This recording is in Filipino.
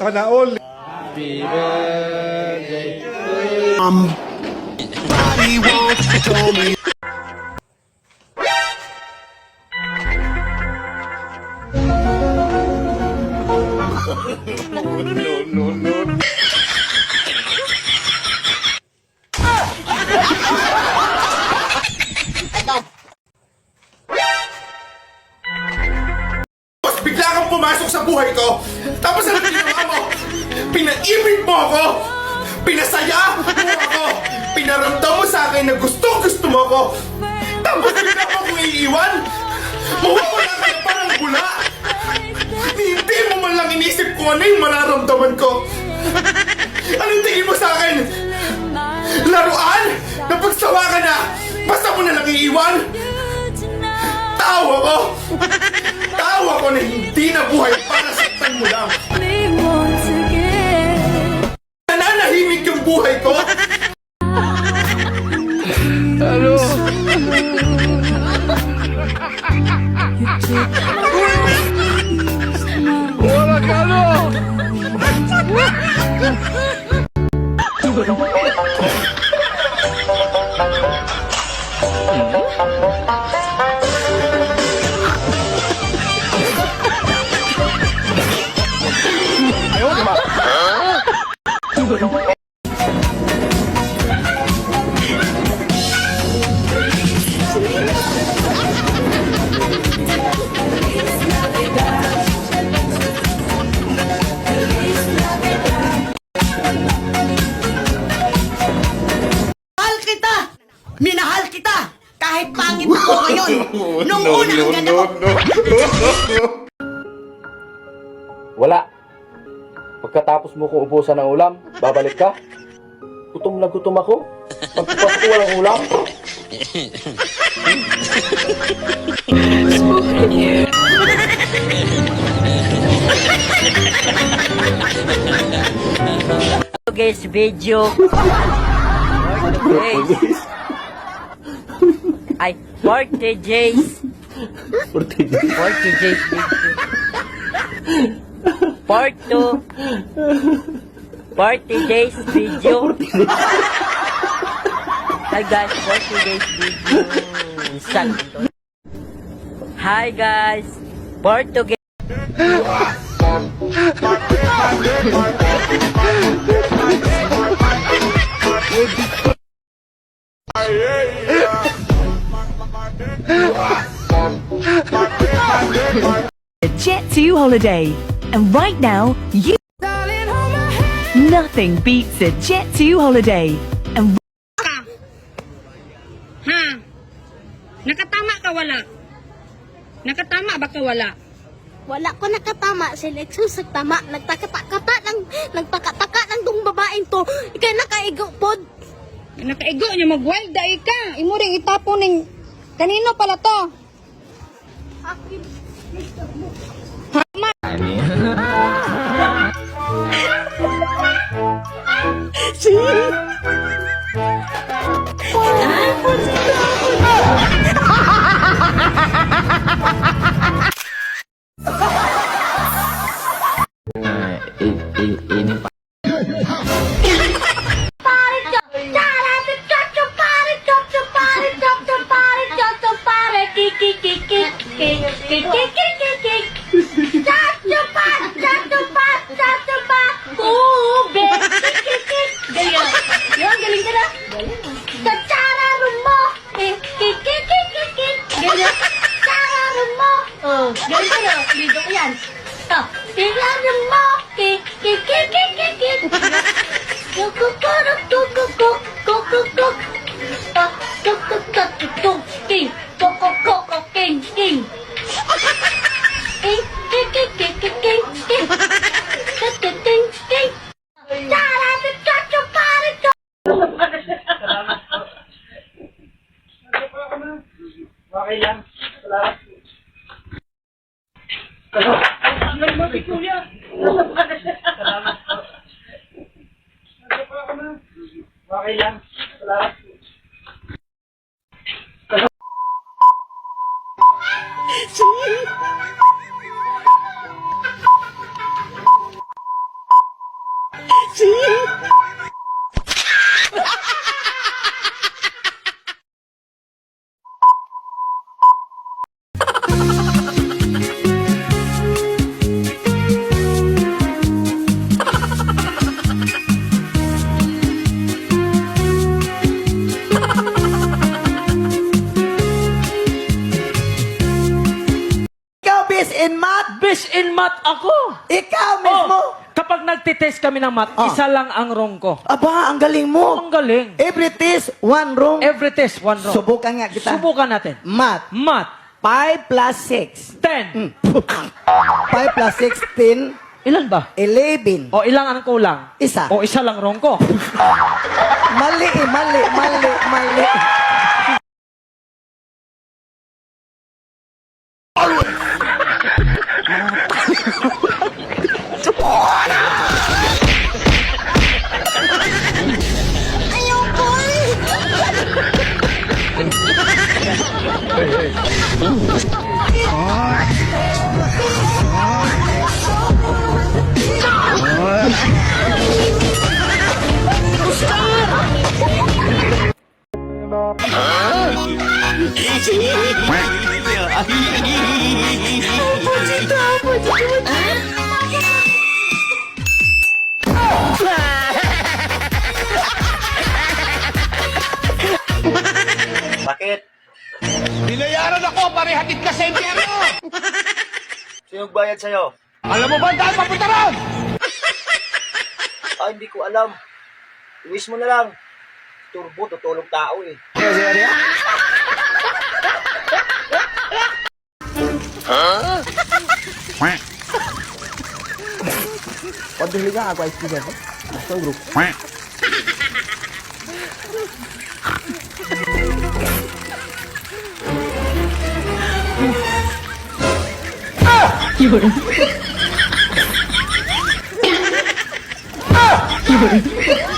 sana all. Happy birthday to. Um, body won't tell me. no, no, no, no. Bigla kang pumasok sa buhay ko, tapos Pinaibig mo ako. Pinasaya mo ako. Pinaramdam mo sa akin na gustong gusto mo ako. Tapos bigla mo akong iiwan. Mawawala ka parang bula. Hindi mo man lang inisip kung ano yung mararamdaman ko. Anong tingin mo sa akin? Laruan? Napagsawa ka na? Basta mo na lang iiwan? Tawa ko! Tawa ko na hindi na buhay para saktan mo lang! Mahal kita! Minahal kita! Kahit pangit ako ngayon! Nung una ang ganda ko, Wala. Pagkatapos mo kong ubusan ng ulam, babalik ka? Gutom na gutom ako. Pagpapasok ko walang ulam. guys video. days. Ay, 40 days. 40 days. 40 days video. Part 2. 40 days video. Hi guys, 40 days video. Santo. Hi guys, Portuguese. 2 holiday. And right now, you. Nothing beats a Jet 2 holiday. And Ha? Nakatama ka wala? Nakatama ba ka wala? Wala ko nakatama si Lexus nagtama nagtakata-kata ng nagtaka-taka ng tong babaeng to ikay nakaigo pod Nakaigo niya mag-wild dai ka. Imo ring itapo ning kanino pala to? 排名。谁？我知道，我知道。Tatsararon mo! Eh, Kikikikikikik! Ganyan. Tatsararon mo! Oh, ganyan ka na. Dito ko yan. Oh, Ito. Tatsararon mo! Salamat po. Nagpapala ko na. Okay. Salamat po. Salamat mo si Kuya. Salamat po. Nagpapala ko na. Okay lang. Salamat math ako. Ikaw mismo. Oh, kapag nagtitest kami ng math, Oh. isa lang ang wrong ko. Aba, ang galing mo. Ang galing. Every test, one wrong. Every test, one wrong. Subukan nga kita. Subukan natin. Math. Math, 5 plus 6. 10. 5 plus 16, Ilan ba? 11. O ilang ang kulang? Isa. O isa lang wrong ko. Mali eh, mali, mali, mali. sakit. Binayaran ako, parehatid ka sa impyerno! Sino bayad sa'yo? Alam mo ba ang daan papunta ron? Ah, hindi ko alam. Iwis mo na lang. Turbo, tutulog tao eh. 이걸. 이걸.